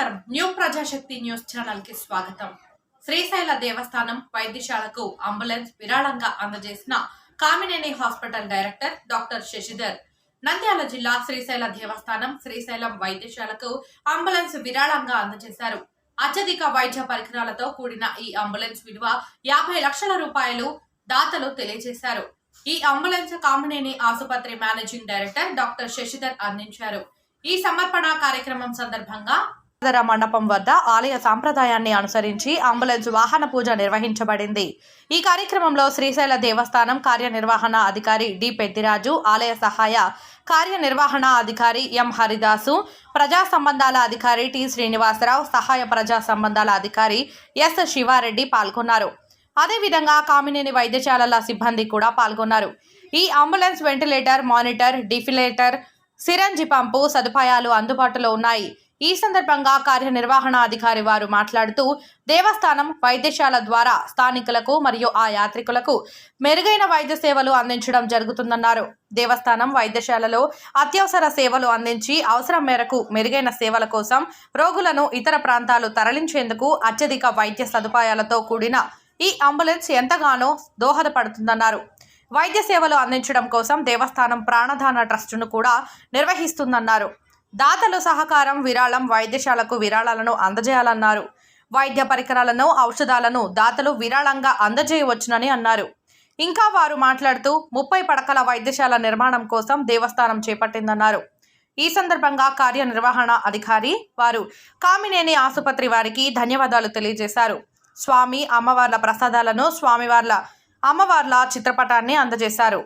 నమస్కారం. New Prajasakti news ఛానల్కి స్వాగతం. శ్రీశైల దేవస్థానం వైద్యశాలకు అంబులెన్స్ విరాళంగా అందజేసిన Kamineni hospital director doctor Sasidhar. Nandyal జిల్లా శ్రీశైల దేవస్థానం శ్రీశైలం వైద్యశాలకు అంబులెన్స్ విరాళంగా అందజేశారు. అత్యధిక వైద్య పరికరాలతో కూడిన ఈ అంబులెన్స్ విలువ యాభై లక్షల రూపాయలు దాతలు తెలియజేశారు. ఈ అంబులెన్స్ కామినేని ఆసుపత్రి మేనేజింగ్ డైరెక్టర్ డాక్టర్ శశిధర్ అందించారు. ఈ సమర్పణ కార్యక్రమం సందర్భంగా మండపం వద్ద ఆలయ సాంప్రదాయాన్ని అనుసరించి అంబులెన్స్ వాహన పూజ నిర్వహించబడింది. ఈ కార్యక్రమంలో శ్రీశైల దేవస్థానం కార్యనిర్వహణ అధికారి డి పెద్దిరాజు ఆలయ సహాయ కార్యనిర్వహణ అధికారి ఎం హరిదాసు ప్రజా సంబంధాల అధికారి టి శ్రీనివాసరావు సహాయ ప్రజా సంబంధాల అధికారి ఎస్ శివారెడ్డి పాల్గొన్నారు. అదేవిధంగా కామినేని వైద్యశాలల సిబ్బంది కూడా పాల్గొన్నారు. ఈ ambulance ventilator monitor defibrillator syringe pump సదుపాయాలు అందుబాటులో ఉన్నాయి. ఈ సందర్భంగా కార్యనిర్వహణాధికారి వారు మాట్లాడుతూ దేవస్థానం వైద్యశాల ద్వారా స్థానికులకు మరియు ఆ యాత్రికులకు మెరుగైన వైద్య సేవలు అందించడం జరుగుతుందన్నారు. దేవస్థానం వైద్యశాలలో అత్యవసర సేవలు అందించి అవసరం మేరకు మెరుగైన సేవల కోసం రోగులను ఇతర ప్రాంతాలు తరలించేందుకు అత్యధిక వైద్య సదుపాయాలతో కూడిన ఈ అంబులెన్స్ ఎంతగానో దోహదపడుతుందన్నారు. వైద్య సేవలు అందించడం కోసం దేవస్థానం ప్రాణదాన ట్రస్టును కూడా నిర్వహిస్తుందన్నారు. దాతలు సహకారం విరాళం వైద్యశాలకు విరాళాలను అందజేయాలన్నారు. వైద్య పరికరాలను ఔషధాలను దాతలు విరాళంగా అందజేయవచ్చునని అన్నారు. ఇంకా వారు మాట్లాడుతూ ముప్పై పడకల వైద్యశాల నిర్మాణం కోసం దేవస్థానం చేపట్టిందన్నారు. ఈ సందర్భంగా కార్యనిర్వహణ అధికారి వారు కామినేని ఆసుపత్రి వారికి ధన్యవాదాలు తెలియజేశారు. స్వామి అమ్మవార్ల ప్రసాదాలను స్వామివార్ల అమ్మవార్ల చిత్రపటాన్ని అందజేశారు.